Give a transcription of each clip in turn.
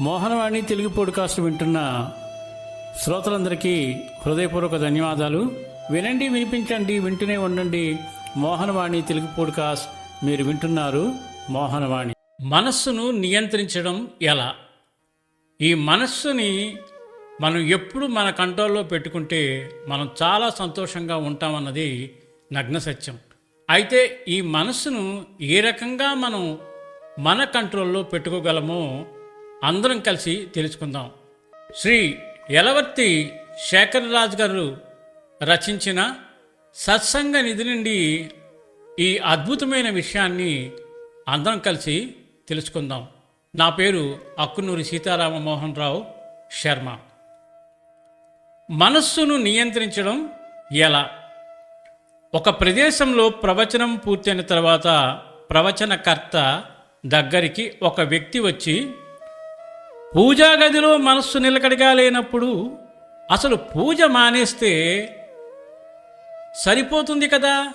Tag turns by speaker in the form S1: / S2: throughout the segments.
S1: Mohanavani Telugu podcast వింటున్న శ్రోతలందరికీ హృదయపూర్వక ధన్యవాదాలు. వినండి వినిపించండి వింటూనే ఉండండి. మోహనవాణి తెలుగు పోడ్కాస్ట్ మీరు వింటున్నారు మోహనవాణి. మనస్సును నియంత్రించడం ఎలా? ఈ మనస్సుని మనం ఎప్పుడు మన కంట్రోల్లో పెట్టుకుంటే మనం చాలా సంతోషంగా ఉంటామన్నది నగ్న సత్యం. అయితే ఈ మనస్సును ఏ రకంగా మనం మన కంట్రోల్లో పెట్టుకోగలమో అందరం కలిసి తెలుసుకుందాం. శ్రీ యలవర్తి శేఖరరాజు గారు రచించిన సత్సంగ నిధి నుండి ఈ అద్భుతమైన విషయాన్ని అందరం కలిసి తెలుసుకుందాం. నా పేరు అక్కునూరి సీతారామ మోహన్ రావు శర్మ. మనస్సును నియంత్రించడం ఎలా? ఒక ప్రదేశంలో ప్రవచనం పూర్తయిన తర్వాత ప్రవచనకర్త దగ్గరికి ఒక వ్యక్తి వచ్చి పూజా గదిలో మనస్సు నిలకడగా లేనప్పుడు అసలు పూజ మానేస్తే సరిపోతుంది కదా?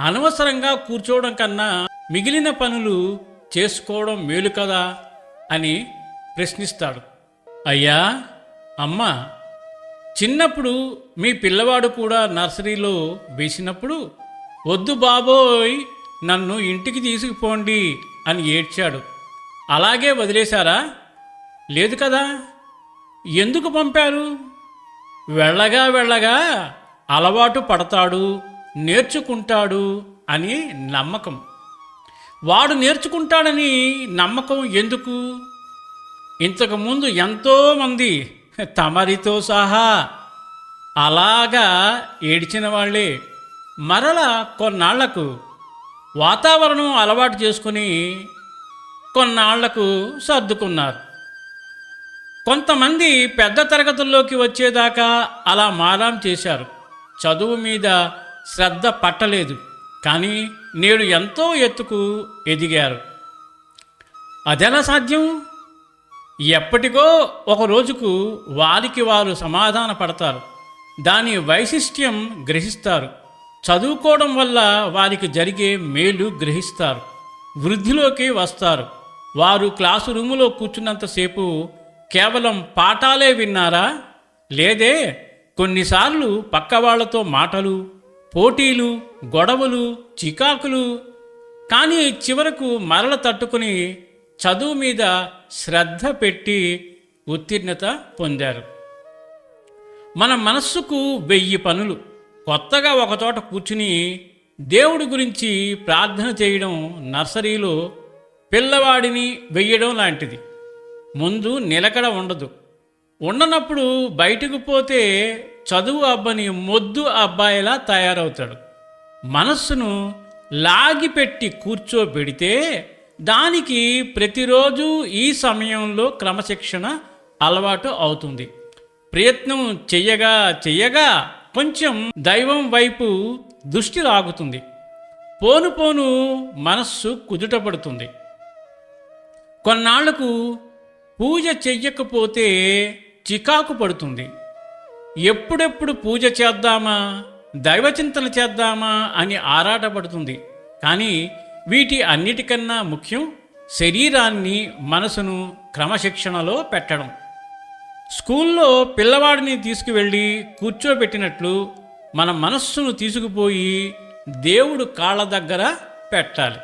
S1: అనవసరంగా కూర్చోవడం కన్నా మిగిలిన పనులు చేసుకోవడం మేలు కదా? అని ప్రశ్నిస్తాడు. అయ్యా అమ్మా చిన్నప్పుడు మీ పిల్లవాడు కూడా నర్సరీలో వేసినప్పుడు వద్దు బాబోయ్ నన్ను ఇంటికి తీసుకుపోండి అని ఏడ్చాడు. అలాగే వదిలేశారా? లేదు కదా? ఎందుకు పంపారు? వెళ్ళగా వెళ్ళగా అలవాటు పడతాడు నేర్చుకుంటాడు అని నమ్మకం. వాడు నేర్చుకుంటాడని నమ్మకం ఎందుకు? ఇంతకుముందు ఎంతోమంది తమరితో సహా అలాగా ఏడిచిన వాళ్ళే. మరల కొన్నాళ్ళకు వాతావరణం అలవాటు చేసుకుని కొన్నాళ్ళకు సర్దుకున్నారు. కొంతమంది పెద్ద తరగతుల్లోకి వచ్చేదాకా అలా మారాం చేశారు. చదువు మీద శ్రద్ధ పట్టలేదు. కానీ నేడు ఎంతో ఎత్తుకు ఎదిగారు. అదెలా సాధ్యం? ఎప్పటికో ఒక రోజుకు వారికి వారు సమాధాన పడతారు. దాని వైశిష్ట్యం గ్రహిస్తారు. చదువుకోవడం వల్ల వారికి జరిగే మేలు గ్రహిస్తారు. వృద్ధిలోకి వస్తారు. వారు క్లాసు రూములో కూర్చున్నంతసేపు కేవలం పాఠాలే విన్నారా? లేదే కొన్నిసార్లు పక్కవాళ్ళతో మాటలు పోటీలు గొడవలు చికాకులు. కానీ చివరకు మరల తట్టుకుని చదువు మీద శ్రద్ధ పెట్టి ఉత్తీర్ణత పొందారు. మన మనస్సుకు వెయ్యి పనులు. కొత్తగా ఒకచోట కూర్చుని దేవుడి గురించి ప్రార్థన చేయడం నర్సరీలో పిల్లవాడిని వెయ్యడం లాంటిది. ముందు నిలకడ ఉండదు. ఉండనప్పుడు బయటకు పోతే చదువు అబ్బని మొద్దు అబ్బాయిలా తయారవుతాడు. మనస్సును లాగిపెట్టి కూర్చోబెడితే దానికి ప్రతిరోజు ఈ సమయంలో క్రమశిక్షణ అలవాటు అవుతుంది. ప్రయత్నం చెయ్యగా చెయ్యగా కొంచెం దైవం వైపు దృష్టి లాగుతుంది. పోను పోను మనస్సు కుదుటపడుతుంది కొన్నాళ్ళకు పూజ చెయ్యకపోతే చికాకు పడుతుంది. ఎప్పుడెప్పుడు పూజ చేద్దామా? దైవచింతన చేద్దామా? అని ఆరాటపడుతుంది. కానీ వీటి అన్నిటికన్నా ముఖ్యం శరీరాన్ని మనసును క్రమశిక్షణలో పెట్టడం. స్కూల్లో పిల్లవాడిని తీసుకువెళ్ళి కూర్చోబెట్టినట్లు మన మనస్సును తీసుకుపోయి దేవుడు కాళ్ళ దగ్గర పెట్టాలి.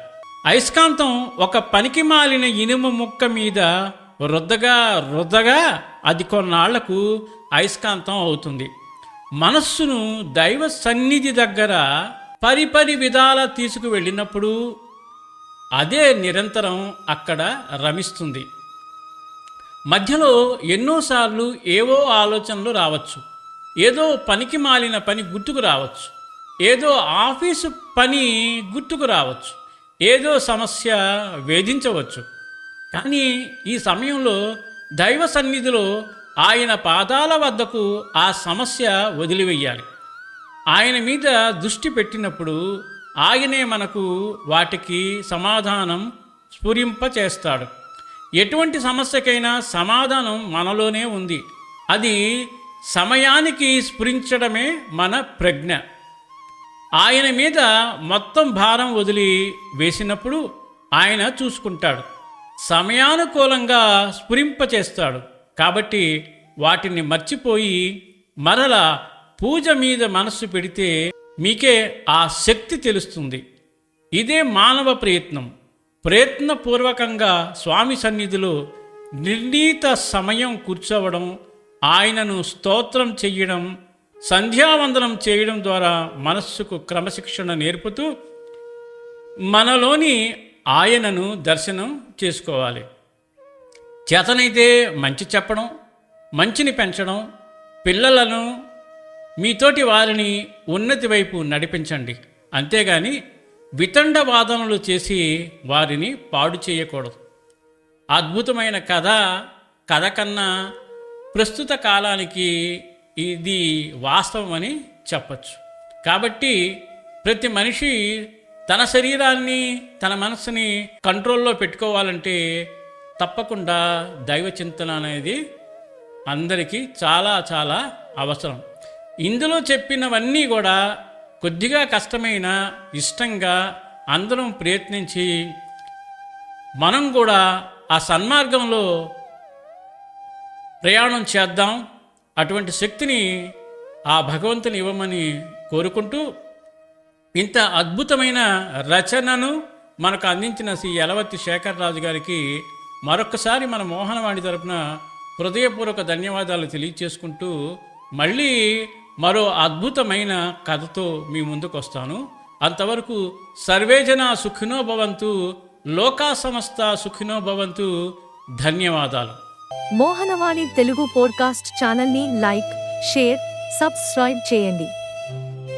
S1: అయస్కాంతం ఒక పనికి మాలిన ఇనుము ముక్క మీద రుద్దగా రుద్దగా అది కొన్నాళ్ళకు అయస్కాంతం అవుతుంది. మనస్సును దైవ సన్నిధి దగ్గర పరిపరి విధాల తీసుకువెళ్ళినప్పుడు అదే నిరంతరం అక్కడ రమిస్తుంది. మధ్యలో ఎన్నోసార్లు ఏవో ఆలోచనలు రావచ్చు. ఏదో పనికి మాలిన పని గుర్తుకు రావచ్చు. ఏదో ఆఫీసు పని గుర్తుకు రావచ్చు. ఏదో సమస్య వేధించవచ్చు. కానీ ఈ సమయంలో దైవ సన్నిధిలో ఆయన పాదాల వద్దకు ఆ సమస్య వదిలివేయాలి. ఆయన మీద దృష్టి పెట్టినప్పుడు ఆయనే మనకు వాటికి సమాధానం స్ఫురింపచేస్తాడు. ఎటువంటి సమస్యకైనా సమాధానం మనలోనే ఉంది. అది సమయానికి స్ఫురించడమే మన ప్రజ్ఞ. ఆయన మీద మొత్తం భారం వదిలి వేసినప్పుడు ఆయన చూసుకుంటాడు. సమయానుకూలంగా స్ఫురింపచేస్తాడు. కాబట్టి వాటిని మర్చిపోయి మరల పూజ మీద మనస్సు పెడితే మీకే ఆ శక్తి తెలుస్తుంది. ఇదే మానవ ప్రయత్నం. ప్రయత్నపూర్వకంగా స్వామి సన్నిధిలో నిర్ణీత సమయం కూర్చోవడం ఆయనను స్తోత్రం చెయ్యడం సంధ్యావందనం చేయడం ద్వారా మనస్సుకు క్రమశిక్షణ నేర్పుతూ మనలోని ఆయనను దర్శనం చేసుకోవాలి. చేతనైతే మంచి చెప్పడం మంచిని పెంచడం పిల్లలను మీతోటి వారిని ఉన్నతి వైపు నడిపించండి. అంతేగాని వితండ వాదనలు చేసి వారిని పాడు చేయకూడదు. అద్భుతమైన కథ కథ కన్నా ప్రస్తుత కాలానికి ఇది వాస్తవం అని చెప్పచ్చు. కాబట్టి ప్రతి మనిషి తన శరీరాన్ని తన మనసుని కంట్రోల్లో పెట్టుకోవాలంటే తప్పకుండా దైవ చింతన అనేది అందరికీ చాలా చాలా అవసరం. ఇందులో చెప్పినవన్నీ కూడా కొద్దిగా కష్టమైన ఇష్టంగా అందరం ప్రయత్నించి మనం కూడా ఆ సన్మార్గంలో ప్రయాణం చేద్దాం. అటువంటి శక్తిని ఆ భగవంతుని ఇవ్వమని కోరుకుంటూ ఇంత అద్భుతమైన రచనను మనకు అందించిన శ్రీ యలవత్తి శేఖర్ రాజు గారికి మరొకసారి మన మోహనవాణి తరపున హృదయపూర్వక ధన్యవాదాలు తెలియచేసుకుంటూ మళ్ళీ మరో అద్భుతమైన కథతో మీ ముందుకు వస్తాను అంతవరకు సర్వేజన సుఖినో భవంతు లోకా సంస్థ సుఖినో భవంతు ధన్యవాదాలు.
S2: మోహనవాణి తెలుగు పోడ్కాస్ట్ ఛానల్ని లైక్ షేర్ సబ్స్క్రైబ్ చేయండి.